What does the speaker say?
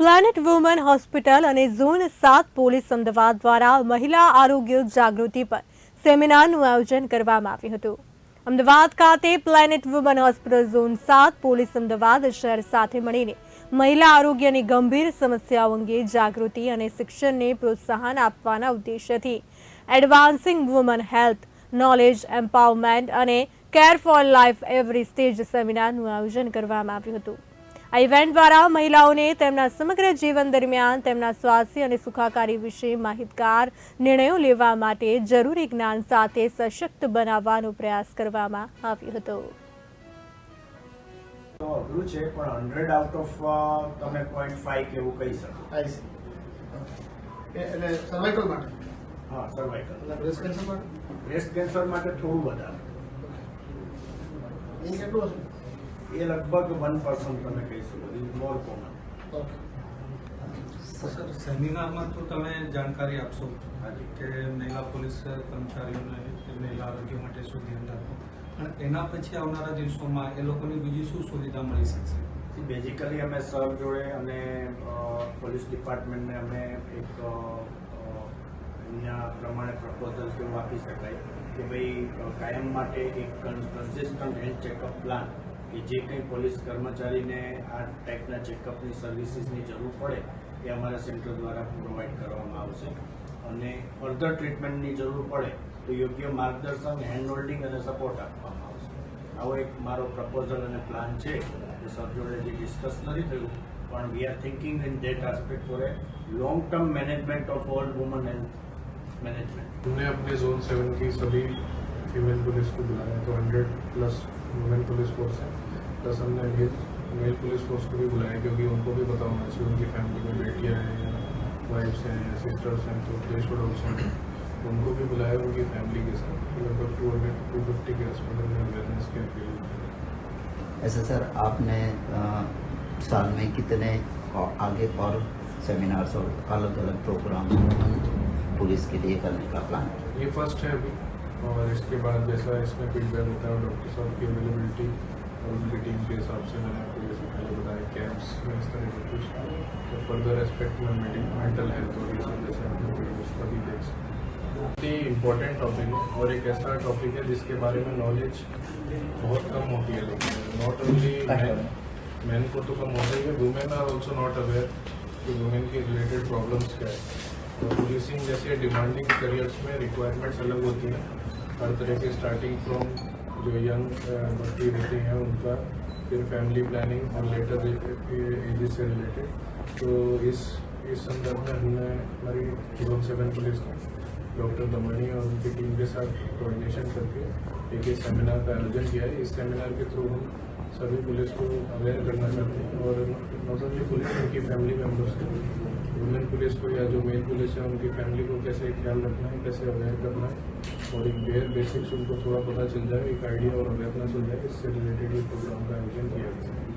planet woman hospital અને zone સાત police Ahmedabad દ્વારા મહિલા આરોગ્ય જાગૃતિ પર સેમિનારનું આયોજન કરવામાં આવ્યું હતું અમદાવાદ ખાતે પ્લેનેટ વુમન હોસ્પિટલ ઝોન સાત પોલીસ અમદાવાદ શહેર સાથે મળીને મહિલા આરોગ્યની ગંભીર સમસ્યાઓ અંગે જાગૃતિ અને શિક્ષણને પ્રોત્સાહન આપવાના ઉદ્દેશ્યથી advancing woman health knowledge empowerment અને care for life every stage સેમિનારનું આયોજન કરવામાં આવ્યું હતું આ ઇવેન્ટ દ્વારા મહિલાઓને તેમના સમગ્ર જીવન દરમિયાન તેમના સ્વાસ્થ્ય અને સુખાકારી વિશે માહિતગાર નિર્ણયો લેવા માટે જરૂરી જ્ઞાન સાથે સશક્ત બનાવવાનો પ્રયાસ કરવામાં આવ્યો હતો અઘરું છે પણ હંડ્રેડ આઉટ ઓફ તમે પોઈન્ટ ફાઈવ કે કહી શકો એટલે સર્વાઇકલ માટે હા સર્વાઇકલ બ્રેસ્ટ કેન્સર માટે બ્રેસ્ટ કેન્સર માટે થોડું વધારે કેટલું હશે એ લગભગ વન પર્સન્ટ તમે કહી શકો ઇઝ મોર કોમન સર સેમિનારમાં તો તમે જાણકારી આપશો કે મહિલા પોલીસ કર્મચારીઓને મહિલા આરોગ્ય માટે શું ધ્યાન રાખવું અને એના પછી આવનારા દિવસોમાં એ લોકોને બીજી શું સુવિધા મળી શકશે બેઝિકલી અમે સર જોડે અને પોલીસ ડિપાર્ટમેન્ટને અમે એક અહીંયા પ્રમાણે પ્રપોઝલ કેવું આપી શકાય કે ભાઈ કાયમ માટે એક કન્સિસ્ટન્ટ હેલ્થ ચેકઅપ પ્લાન કે જે કંઈ પોલીસ કર્મચારીને આ ટાઈપના ચેકઅપની સર્વિસીસની જરૂર પડે એ અમારા સેન્ટર દ્વારા પ્રોવાઈડ કરવામાં આવશે અને ફર્ધર ટ્રીટમેન્ટની જરૂર પડે તો યોગ્ય માર્ગદર્શન હેન્ડ હોલ્ડિંગ અને સપોર્ટ આપવામાં આવશે આવો એક મારો પ્રપોઝલ અને પ્લાન છે જે સર જોડે જે ડિસ્કસ નથી થયું પણ we are thinking in that aspect for a long term management of all woman health management हमने अपने जोन सेवन की सभी فیمیل پولیس کو بلایا تو ہنڈریڈ پلس وومین پولیس فورس ہے پلس ہم نے میل میل پولیس فورس کو بھی بلایا کیونکہ ان کو بھی پتا ہونا چاہیے ان کی فیملی میں بیٹیاں ہیں یا وائفس ہیں یا سسٹرس ہیں تو پولیس ڈاکس ہیں ان کو بھی بلایا ان کی فیملی کے ساتھ لگ بھگ ٹو ہنڈریڈ ٹو ففٹی کے ہاسپٹل میں اویئرنیس کے ایسا سر آپ نے سال میں کتنے آگے اور سیمینارس اور الگ الگ پروگرام پولیس کے لیے کرنے کا پلان یہ فرسٹ ہے ابھی اور اس کے بعد جیسا اس میں فیڈ بیک ہوتا ہے ڈاکٹر صاحب کی اویلیبلٹی اور ان کی ٹیم کے حساب سے میں نے آپ کو جیسے پہلے بتایا کیمپس میں اس طرح کا کچھ فردر اسپیکٹ میں مینٹل ہیلتھ اور یہ سب جیسے آپ اس کا بھی دیکھ سکتے ہیں بہت ہی امپورٹنٹ ٹاپک ہے اور ایک ایسا ٹاپک ہے جس کے بارے میں نالج بہت کم ہوتی ہے لوگوں میں ناٹ اونلی مین کو تو کم ہوتا ہی ہے وومین آر آلسو ناٹ اویئر کہ وومین کی ریلیٹڈ پرابلمس کیا ہے پولیسنگ جیسے ڈیمانڈنگ کیریئرس میں ریکوائرمنٹس الگ ہوتی ہیں ہر طرح کے اسٹارٹنگ فرام جو ینگ بچے رہتی ہیں ان کا پھر فیملی پلاننگ اور لیٹر ایجز سے ریلیٹڈ تو اس اس سندر میں ہم نے ہماری زون سیون پولیس کو ڈاکٹر دمانی اور ان کی ٹیم کے ساتھ کوآڈینیشن کر کے ایک ایک سیمینار کا آیوجن کیا ہے اس سیمینار کے تھرو ہم سبھی پولیس کو اویئر کرنا چاہتے ہیں اور اونلی پولیس ان کی فیملی ممبرس کو پولیس کو یا جو مین پولیس ہے ان کی فیملی کو کیسے خیال رکھنا ہے کیسے اویئر کرنا ہے اور ایک بیئر بیسکس ان کو تھوڑا پتہ چل جائے ایک آئیڈیا اور اویئرنیس ہو جائے اس سے ریلیٹڈ یہ پروگرام کا آیوجن کیا گیا ہے